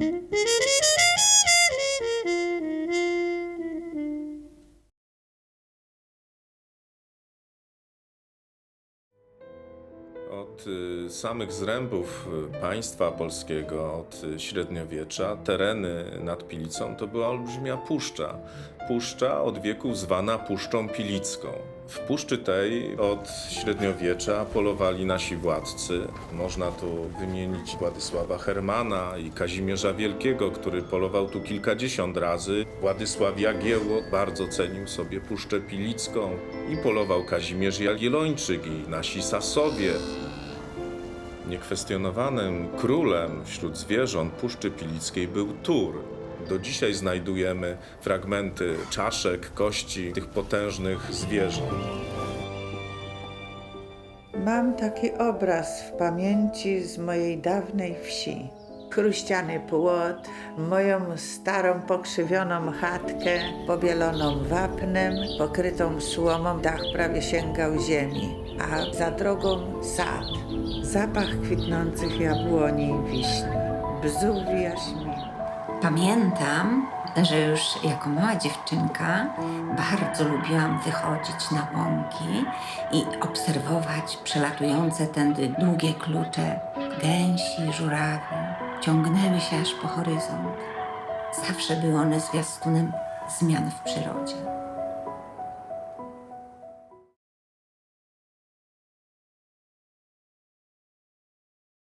Od y, samych zrębów y, państwa polskiego, od y, średniowiecza, tereny nad Pilicą to była olbrzymia puszcza. Puszcza od wieków zwana Puszczą Pilicką. W puszczy tej od średniowiecza polowali nasi władcy. Można tu wymienić Władysława Hermana i Kazimierza Wielkiego, który polował tu kilkadziesiąt razy. Władysław Jagiełło bardzo cenił sobie Puszczę Pilicką i polował Kazimierz Jagiellończyk i nasi Sasowie. Niekwestionowanym królem wśród zwierząt Puszczy Pilickiej był tur. Do dzisiaj znajdujemy fragmenty czaszek, kości tych potężnych zwierząt. Mam taki obraz w pamięci z mojej dawnej wsi. Chruściany płot, moją starą pokrzywioną chatkę, pobieloną wapnem, pokrytą słomą, dach prawie sięgał ziemi, a za drogą sad, zapach kwitnących jabłoni i wiśni, bzów i. Pamiętam, że już jako mała dziewczynka bardzo lubiłam wychodzić na łąki i obserwować przelatujące tędy długie klucze gęsi, żurawy. Ciągnęły się aż po horyzont. Zawsze były one zwiastunem zmian w przyrodzie.